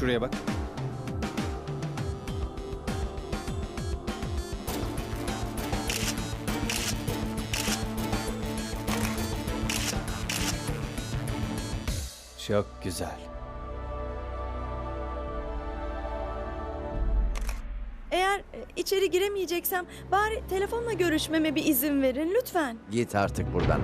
Şuraya bak. Çok güzel. Eğer e, içeri giremeyeceksem bari telefonla görüşmeme bir izin verin lütfen. Git artık buradan.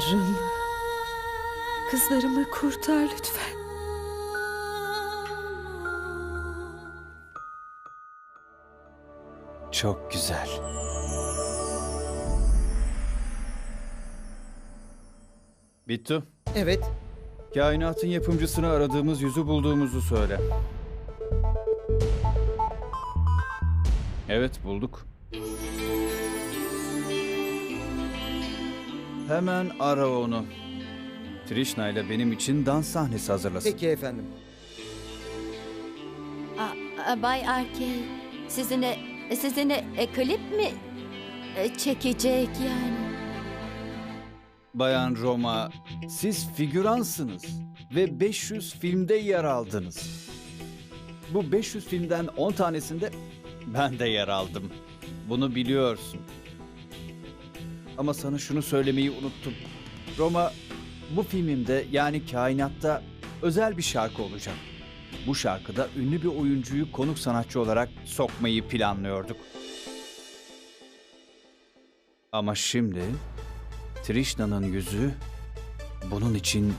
Tanrım. Kızlarımı kurtar lütfen. Çok güzel. Bittu. Evet. Kainatın yapımcısını aradığımız yüzü bulduğumuzu söyle. Evet bulduk. Hemen ara onu. Trishna ile benim için dans sahnesi hazırlasın. Peki efendim. Aa, aa, Bay Arkey, sizinle sizinle e, klip mi e, çekecek yani? Bayan Roma, siz figüransınız ve 500 filmde yer aldınız. Bu 500 filmden 10 tanesinde ben de yer aldım. Bunu biliyorsun. Ama sana şunu söylemeyi unuttum. Roma, bu filmimde yani kainatta özel bir şarkı olacak. Bu şarkıda ünlü bir oyuncuyu konuk sanatçı olarak sokmayı planlıyorduk. Ama şimdi Trishna'nın yüzü bunun için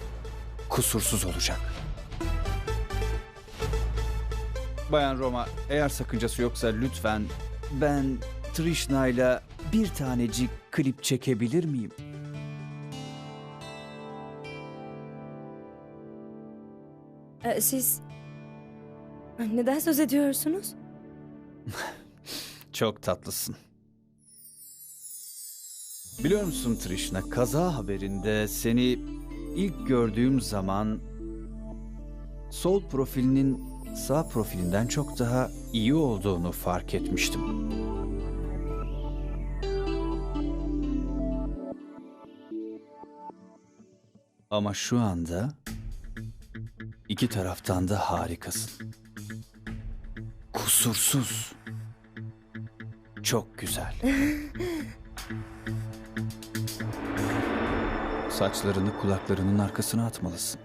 kusursuz olacak. Bayan Roma, eğer sakıncası yoksa lütfen ben Trishna'yla bir tanecik klip çekebilir miyim? E, siz neden söz ediyorsunuz? Çok tatlısın. Biliyor musun Trishna, kaza haberinde seni ilk gördüğüm zaman sol profilinin sağ profilinden çok daha iyi olduğunu fark etmiştim. Ama şu anda iki taraftan da harikasın. Kusursuz. Çok güzel. Saçlarını kulaklarının arkasına atmalısın.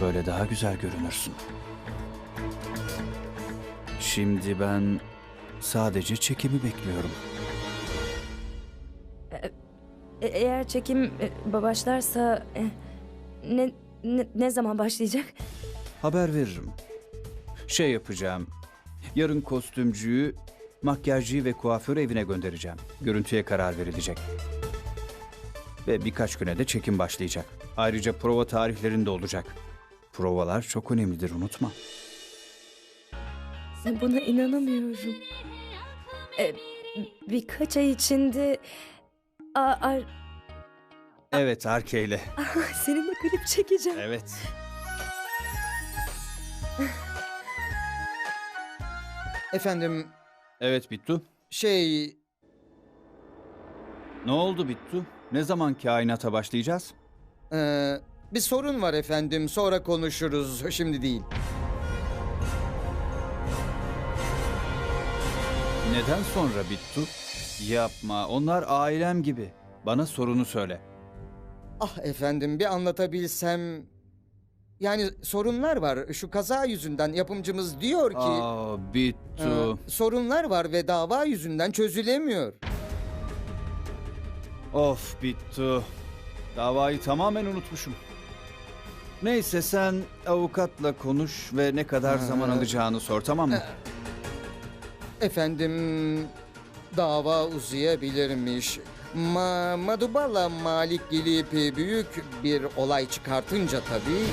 Böyle daha güzel görünürsün. Şimdi ben sadece çekimi bekliyorum. E, eğer çekim e, başlarsa e, ne, ne ne zaman başlayacak? Haber veririm. Şey yapacağım. Yarın kostümcüyü, makyajcıyı ve kuaförü evine göndereceğim. Görüntüye karar verilecek. Ve birkaç güne de çekim başlayacak. Ayrıca prova tarihlerinde olacak. Provalar çok önemlidir unutma. Buna inanamıyorum. E, birkaç ay içinde a, a, Evet Arke'yle. seninle klip çekeceğim. Evet. Efendim Evet Bittu. şey Ne oldu Bittu? Ne zaman kainata başlayacağız? e, bir sorun var efendim. Sonra konuşuruz. Şimdi değil. Neden sonra Bittu? Yapma. Onlar ailem gibi. Bana sorunu söyle. Ah efendim bir anlatabilsem. Yani sorunlar var. Şu kaza yüzünden yapımcımız diyor ki Aa, Bittu. e, sorunlar var ve dava yüzünden çözülemiyor. Of Bittu. Davayı tamamen unutmuşum. Neyse sen avukatla konuş ve ne kadar zaman alacağını sor tamam mı? Efendim dava uzayabilirmiş. Ma Madubala Malik gelip e, büyük bir olay çıkartınca tabii...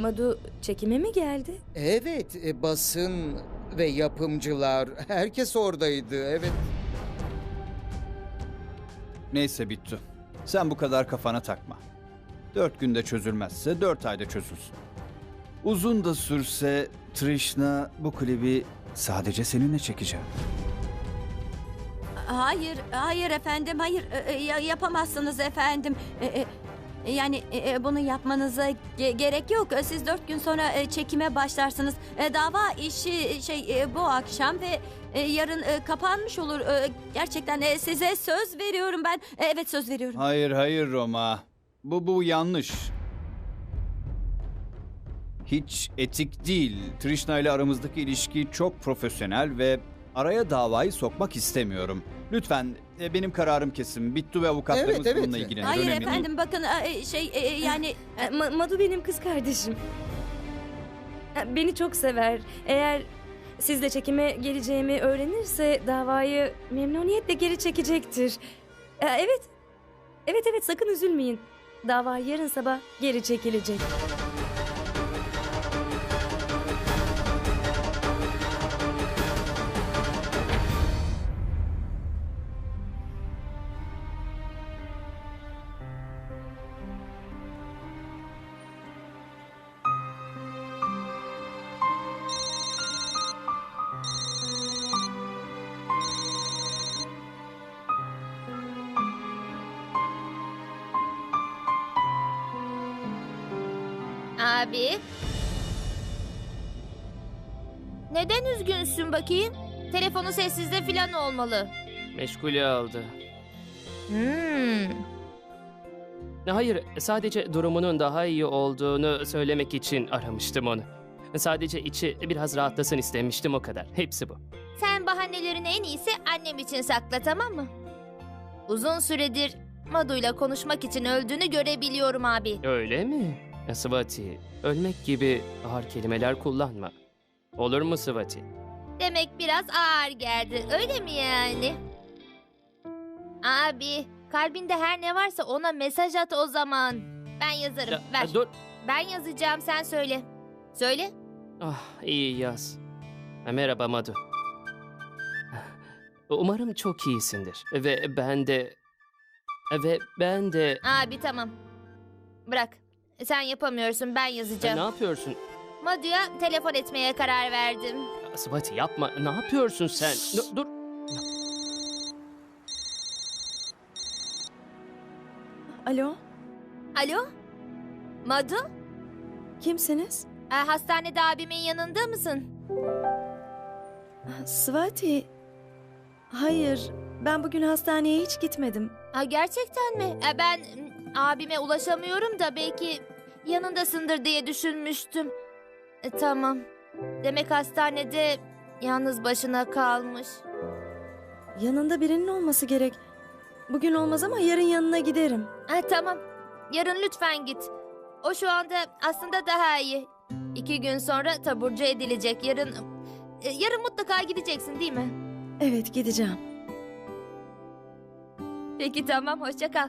Madu çekime mi geldi? Evet, e, basın ve yapımcılar herkes oradaydı. Evet. Neyse Bittu. Sen bu kadar kafana takma. Dört günde çözülmezse dört ayda çözülsün. Uzun da sürse Trishna bu klibi sadece seninle çekeceğim. Hayır, hayır efendim, hayır e, e, ya- yapamazsınız efendim. E, e, Yani e, e, bunu yapmanıza ge- gerek yok. E, Siz dört gün sonra e, çekime başlarsınız. E, Dava işi şey e, bu akşam ve e, yarın e, kapanmış olur. E, Gerçekten e, size söz veriyorum ben. E, Evet söz veriyorum. Hayır hayır Roma. Bu bu yanlış. Hiç etik değil. Trishna ile aramızdaki ilişki çok profesyonel ve araya davayı sokmak istemiyorum. Lütfen e, benim kararım kesin. Bittu ve avukatlarımız Evet, evet. bununla ilgilenir. Hayır Önemli değil. efendim bakın e, şey e, yani E, Ma- Madu benim kız kardeşim. E, Beni çok sever. Eğer siz de çekime geleceğimi öğrenirse davayı memnuniyetle geri çekecektir. E, Evet. Evet evet sakın üzülmeyin. Dava yarın sabah geri çekilecek. Abi. Neden üzgünsün bakayım? Telefonu sessizde filan olmalı. Meşgule aldı. Hmm. Hayır, sadece durumunun daha iyi olduğunu söylemek için aramıştım onu. Sadece içi biraz rahatlasın istemiştim o kadar. Hepsi bu. Sen bahanelerini en iyisi annem için sakla tamam mı? Uzun süredir Madu'yla konuşmak için öldüğünü görebiliyorum abi. Öyle mi? Swati, ölmek gibi ağır kelimeler kullanma. Olur mu Swati? Demek biraz ağır geldi öyle mi yani? Abi kalbinde her ne varsa ona mesaj at o zaman. Ben yazarım Ya, ver. Dur. Ben yazacağım sen söyle. Söyle. Ah, iyi yaz. Ha, Merhaba Madu. Umarım çok iyisindir. Ve ben de... Ve ben de... Abi tamam. Bırak. Sen yapamıyorsun ben Ne yazacağım. yapıyorsun? Madu'ya telefon etmeye karar verdim. Swati yapma. Ne yapıyorsun sen? Dur. dur. Alo, Alo? Madu? kimsiniz? Ee, hastanede abimin yanında mısın? Swati. Hayır, ben bugün hastaneye hiç gitmedim. Ha, gerçekten mi? Ee, ben abime ulaşamıyorum da belki yanındasındır diye düşünmüştüm. E, tamam. Demek hastanede yalnız başına kalmış. Yanında birinin olması gerek. Bugün olmaz ama yarın yanına giderim. Ha, tamam. Yarın lütfen git. O şu anda aslında daha iyi. İki gün sonra taburcu edilecek. Yarın... e, Yarın mutlaka gideceksin değil mi? Evet, gideceğim. Peki tamam hoşça kal.